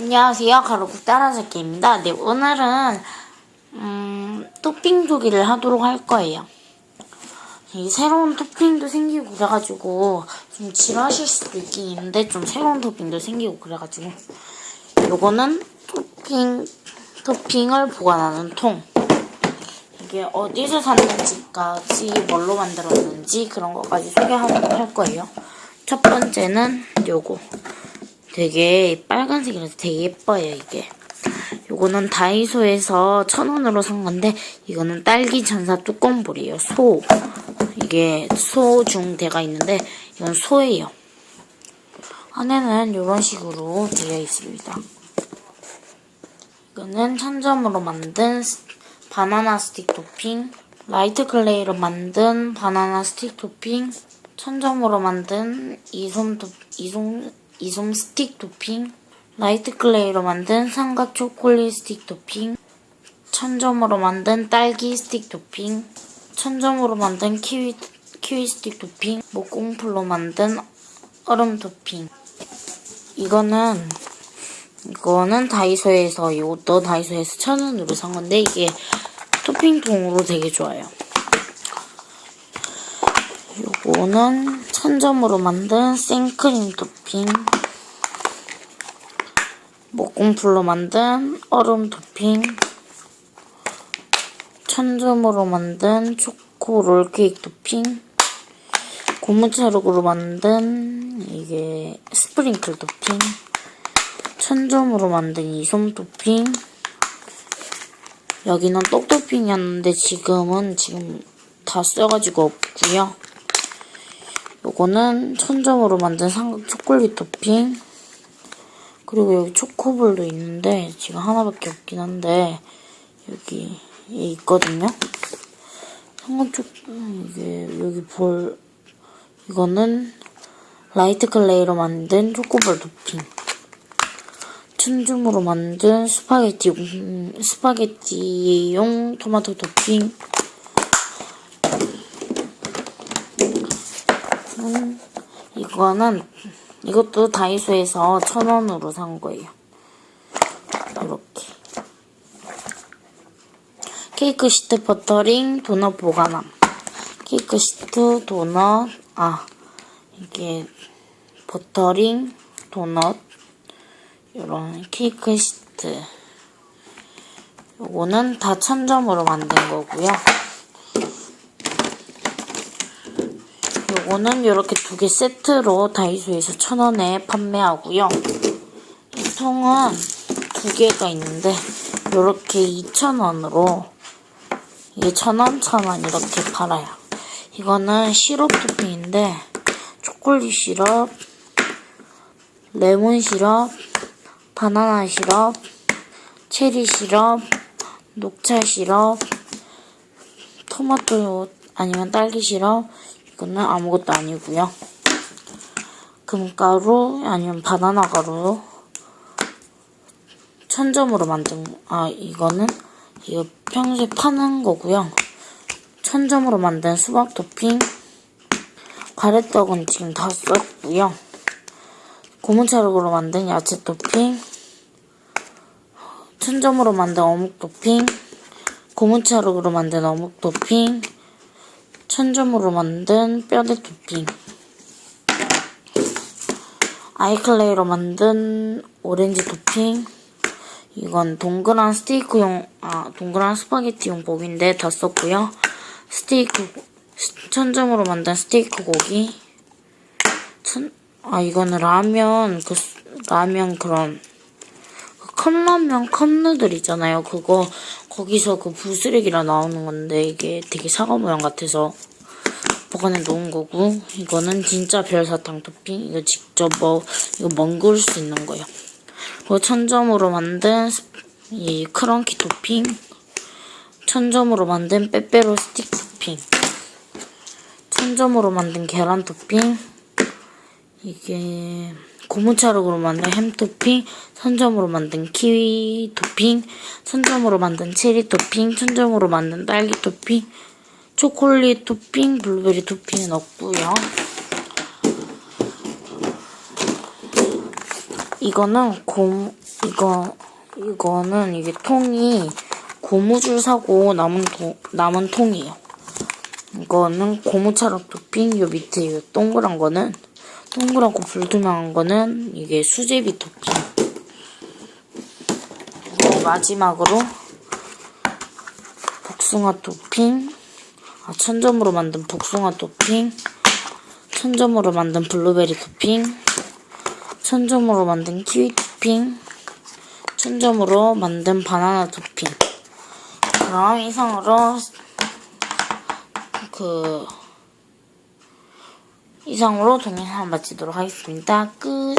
안녕하세요. 가로국 따라잡기입니다. 네, 오늘은, 음, 토핑 조기를 하도록 할 거예요. 이 새로운 토핑도 생기고 그래가지고, 좀 지루하실 수도 있긴 있는데, 좀 새로운 토핑도 생기고 그래가지고, 요거는 토핑, 토핑을 보관하는 통. 이게 어디서 샀는지까지, 뭘로 만들었는지, 그런 것까지 소개하도록 할 거예요. 첫 번째는 요거. 되게 빨간색이라서 되게 예뻐요, 이게. 요거는 다이소에서 천 원으로 산 건데, 이거는 딸기 전사 뚜껑볼이에요, 소. 이게 소 중 대가 있는데, 이건 소예요. 안에는 이런 식으로 되어 있습니다. 이거는 천점으로 만든 스- 바나나 스틱 토핑, 라이트 클레이로 만든 바나나 스틱 토핑, 천점으로 만든 이솜 토, 이솜, 이솜 스틱 토핑, 라이트 클레이로 만든 삼각 초콜릿 스틱 토핑, 천점으로 만든 딸기 스틱 토핑, 천점으로 만든 키위, 키위 스틱 토핑, 목공풀로 만든 얼음 토핑. 이거는 이거는 다이소에서 이것도 다이소에서 천 원으로 산 건데 이게 토핑통으로 되게 좋아요. 요거는 천점으로 만든 생크림 토핑, 목공풀로 만든 얼음 토핑, 천점으로 만든 초코 롤케이크 토핑, 고무차룩으로 만든 이게 스프링클 토핑, 천점으로 만든 이솜 토핑, 여기는 떡 토핑이었는데 지금은 지금 다 써가지고 없고요. 요거는 천점으로 만든 삼각 초콜릿 토핑, 그리고 여기 초코볼도 있는데 지금 하나밖에 없긴 한데 여기 있거든요. 삼각 초 이게 여기 볼 이거는 라이트 클레이로 만든 초코볼 토핑. 춘줌으로 만든 스파게티, 음, 스파게티용 토마토 토핑. 음, 이거는, 이것도 다이소에서 천 원으로 산 거예요. 이렇게. 케이크 시트 버터링 도넛 보관함. 케이크 시트 도넛, 아, 이게 버터링 도넛. 이런 케이크 시트. 요거는 다 천점으로 만든 거고요. 요거는 이렇게 두 개 세트로 다이소에서 천 원에 판매하고요. 이 통은 두 개가 있는데 이렇게 이천 원으로 이게 천 원, 천원 이렇게 팔아요. 이거는 시럽 토핑인데 초콜릿 시럽, 레몬 시럽, 바나나 시럽, 체리 시럽, 녹차 시럽, 토마토 아니면 딸기 시럽, 이거는 아무것도 아니고요. 금가루 아니면 바나나 가루, 천점으로 만든 아 이거는 이거 평소에 파는 거고요. 천점으로 만든 수박 토핑, 가래떡은 지금 다 썼고요. 고무차력으로 만든 야채 토핑, 천점으로 만든 어묵 토핑, 고무차력으로 만든 어묵 토핑, 천점으로 만든 뼈대 토핑, 아이클레이로 만든 오렌지 토핑, 이건 동그란 스테이크용, 아, 동그란 스파게티용 고기인데 다 썼고요. 스테이크, 천점으로 만든 스테이크 고기, 천, 아, 이거는 라면, 그, 수- 라면 그런, 그 컵라면 컵누들 있잖아요. 그거, 거기서 그 부스레기라 나오는 건데, 이게 되게 사과 모양 같아서 보관해 놓은 거고, 이거는 진짜 별사탕 토핑, 이거 직접 뭐, 이거 멍글 수 있는 거예요. 그리고 천점으로 만든 스- 이 크런키 토핑, 천점으로 만든 빼빼로 스틱 토핑, 천점으로 만든 계란 토핑, 이게 고무차력으로 만든 햄 토핑, 천점으로 만든 키위 토핑, 천점으로 만든 체리 토핑, 천점으로 만든 딸기 토핑, 초콜릿 토핑, 블루베리 토핑은 없고요. 이거는 고 이거 이거는 이게 통이 고무줄 사고 남은 도, 남은 통이에요. 이거는 고무처럼 토핑 요 밑에 요 동그란 거는 동그랗고 불투명한 거는 이게 수제비 토핑. 그리고 마지막으로 복숭아 토핑. 아, 천점으로 만든 복숭아 토핑. 천점으로 만든 블루베리 토핑. 천점으로 만든 키위 토핑. 천점으로 만든 바나나 토핑. 그럼 이상으로 그 이상으로 동영상 마치도록 하겠습니다. 끝.